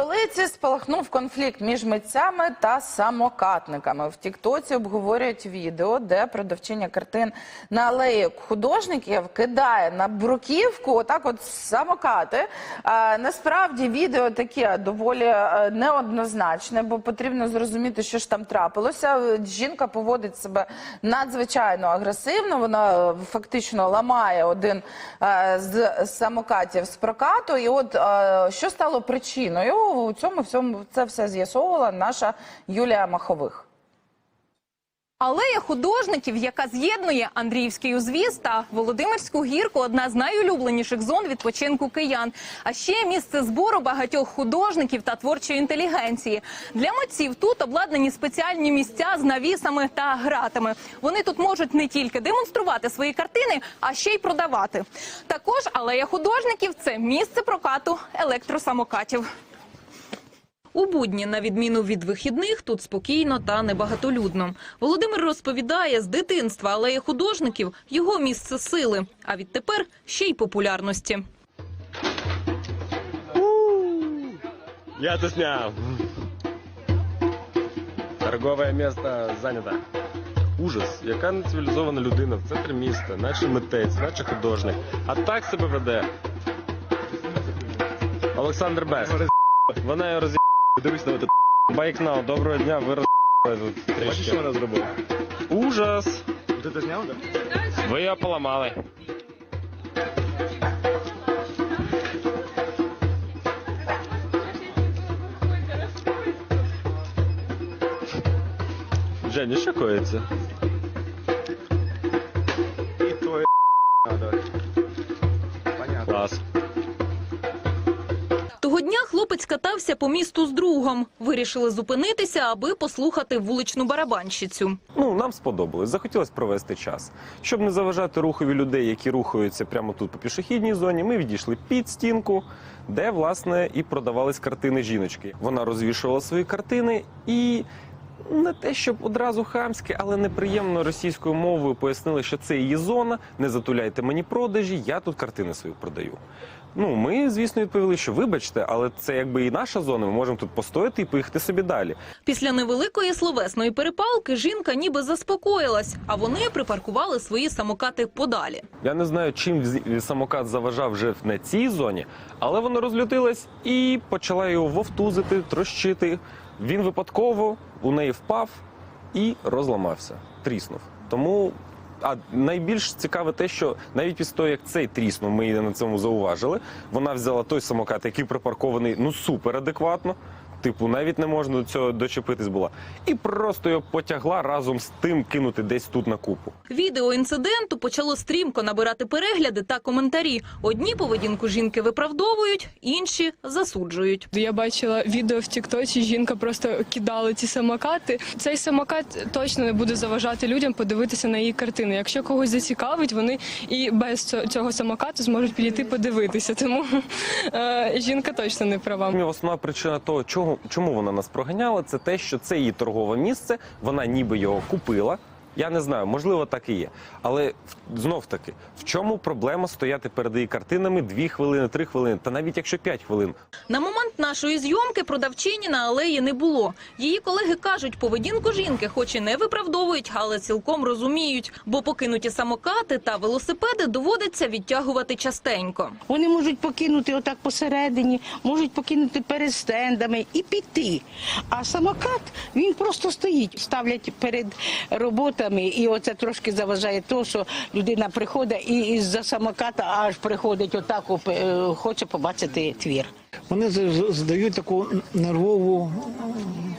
столиці спалахнув конфлікт між митцями та самокатниками. В Тіктоці обговорюють відео, де продавчиня картин на алеї художників кидає на бруківку отак от самокати. А, насправді відео таке доволі е, неоднозначне, бо потрібно зрозуміти, що ж там трапилося. Жінка поводить себе надзвичайно агресивно. Вона е, фактично ламає один е, з самокатів з прокату. І от е, що стало причиною у цьому всьому це все з'ясовувала наша Юлія Махових. Алея художників, яка з'єднує Андріївський узвіз та Володимирську гірку, одна з найулюбленіших зон відпочинку киян. А ще місце збору багатьох художників та творчої інтелігенції. Для митців тут обладнані спеціальні місця з навісами та гратами. Вони тут можуть не тільки демонструвати свої картини, а ще й продавати. Також алея художників це місце прокату електросамокатів. У будні, на відміну від вихідних, тут спокійно та небагатолюдно. Володимир розповідає, з дитинства алея художників – його місце сили, а відтепер ще й популярності. Я это снял. Торгове место занято. Ужас, яка нецивілізована людина в центрі міста, наче митець, наче художник. А так себе веде. Олександр Бест. Вона його роз'їбала. Дивись на этот байкнал. Доброго дня, ви роз... тут трішки. Що вона зробила? Ужас. Ти це зняв, так? Ви його поламали. Женя, що коїться? Того дня хлопець катався по місту з другом. Вирішили зупинитися, аби послухати вуличну барабанщицю. Ну, нам сподобалось. Захотілося провести час. Щоб не заважати рухові людей, які рухаються прямо тут по пішохідній зоні, ми відійшли під стінку, де, власне, і продавались картини жіночки. Вона розвішувала свої картини і. Не те, щоб одразу хамське, але неприємно російською мовою пояснили, що це її зона, не затуляйте мені продажі, я тут картини свої продаю. Ну, ми, звісно, відповіли, що вибачте, але це якби і наша зона, ми можемо тут постояти і поїхати собі далі. Після невеликої словесної перепалки жінка ніби заспокоїлась, а вони припаркували свої самокати подалі. Я не знаю, чим самокат заважав вже на цій зоні, але вона розлютилась і почала його вовтузити, трощити. Він випадково у неї впав і розламався, тріснув. Тому. А найбільш цікаве те, що навіть після того, як цей тріснув, ми її на цьому зауважили. Вона взяла той самокат, який припаркований ну супер адекватно. Типу, навіть не можна до цього дочепитись була, і просто його потягла разом з тим кинути десь тут на купу. Відео інциденту почало стрімко набирати перегляди та коментарі. Одні поведінку жінки виправдовують, інші засуджують. Я бачила відео в Тіктоці. Жінка просто кидала ці самокати. Цей самокат точно не буде заважати людям подивитися на її картини. Якщо когось зацікавить, вони і без цього- самокату зможуть підійти подивитися. Тому е, жінка точно не права. Основна причина того, чого, чому вона нас проганяла, це те, що це її торгове місце, вона ніби його купила. Я не знаю, можливо, так і є. Але знов таки, в чому проблема стояти перед її картинами дві хвилини, три хвилини, та навіть якщо п'ять хвилин. На момент нашої зйомки продавчині на алеї не було. Її колеги кажуть, поведінку жінки, хоч і не виправдовують, але цілком розуміють, бо покинуті самокати та велосипеди доводиться відтягувати частенько. Вони можуть покинути отак посередині, можуть покинути перед стендами і піти. А самокат він просто стоїть, ставлять перед роботами, і оце трошки заважає то, що людина приходить і із-за самоката аж приходить отак, е, хоче побачити твір. Вони здають таку нервову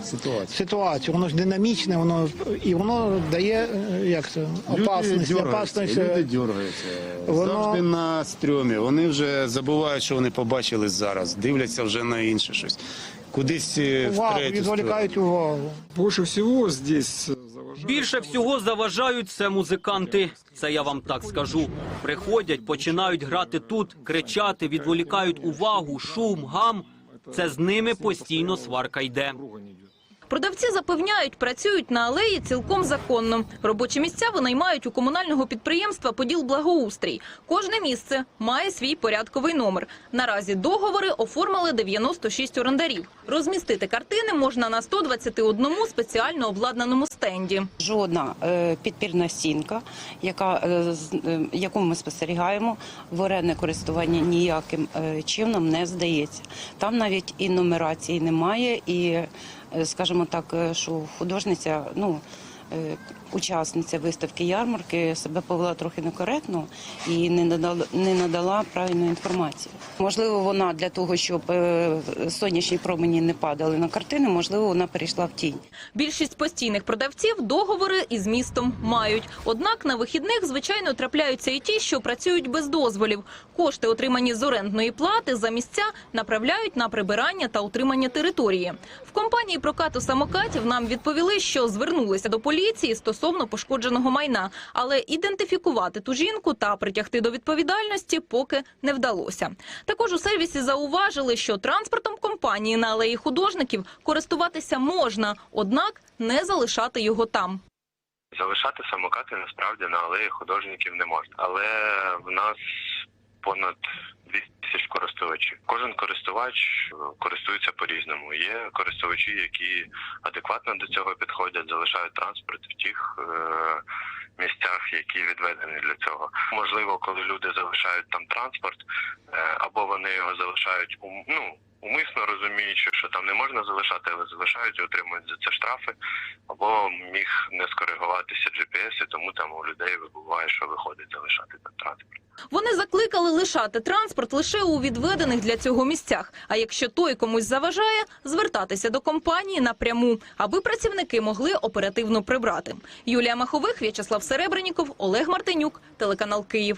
Ситуація. ситуацію. Воно ж динамічне, воно і воно дає е, як це опасність, люди опасність. е, люди дергаються. Воно- Завжди на стрьомі. Вони вже забувають, що вони побачили зараз. Дивляться вже на інше щось. Кудись е, в Увагу, третю відволікають сторону. увагу. Больше всего здесь. Більше всього заважають це музиканти. Це я вам так скажу. Приходять, починають грати тут, кричати, відволікають увагу, шум, гам. Це з ними постійно сварка йде. Продавці запевняють, працюють на алеї цілком законно. Робочі місця винаймають у комунального підприємства «Поділ Благоустрій». Кожне місце має свій порядковий номер. Наразі договори оформили 96 орендарів. Розмістити картини можна на 121 спеціально обладнаному стенді. Жодна е, підпірна стінка, яка, е, е, яку ми спостерігаємо, в орендне користування ніяким е, чином не здається. Там навіть і нумерації немає, і, скажімо так, е, що художниця, ну, учасниця виставки ярмарки себе повела трохи некоректно і не надала, не надала правильної інформації. Можливо, вона для того, щоб е, сонячні промені не падали на картини, можливо, вона перейшла в тінь. Більшість постійних продавців договори із містом мають. Однак на вихідних, звичайно, трапляються і ті, що працюють без дозволів. Кошти, отримані з орендної плати, за місця направляють на прибирання та утримання території. В компанії прокату самокатів нам відповіли, що звернулися до поліції стосовно пошкодженого майна, але ідентифікувати ту жінку та притягти до відповідальності поки не вдалося. Також у сервісі зауважили, що транспортом компанії на алеї художників користуватися можна, однак не залишати його там. Залишати самокати насправді на алеї художників не можна, але в нас понад 200 тисяч користувачів. Кожен користувач е, користується по-різному. Є користувачі, які адекватно до цього підходять, залишають транспорт в тих е, місцях, які відведені для цього. Можливо, коли люди залишають там транспорт, е, або вони його залишають ум- ну, умисно розуміючи, що там не можна залишати, але залишають і отримують за це штрафи, або міг не скоригуватися GPS, і тому там у людей буває, що виходить залишати там транспорт. Вони закликали лишати транспорт лише у відведених для цього місцях. А якщо той комусь заважає, звертатися до компанії напряму, аби працівники могли оперативно прибрати. Юлія Махових, В'ячеслав Серебреніков, Олег Мартинюк, телеканал Київ.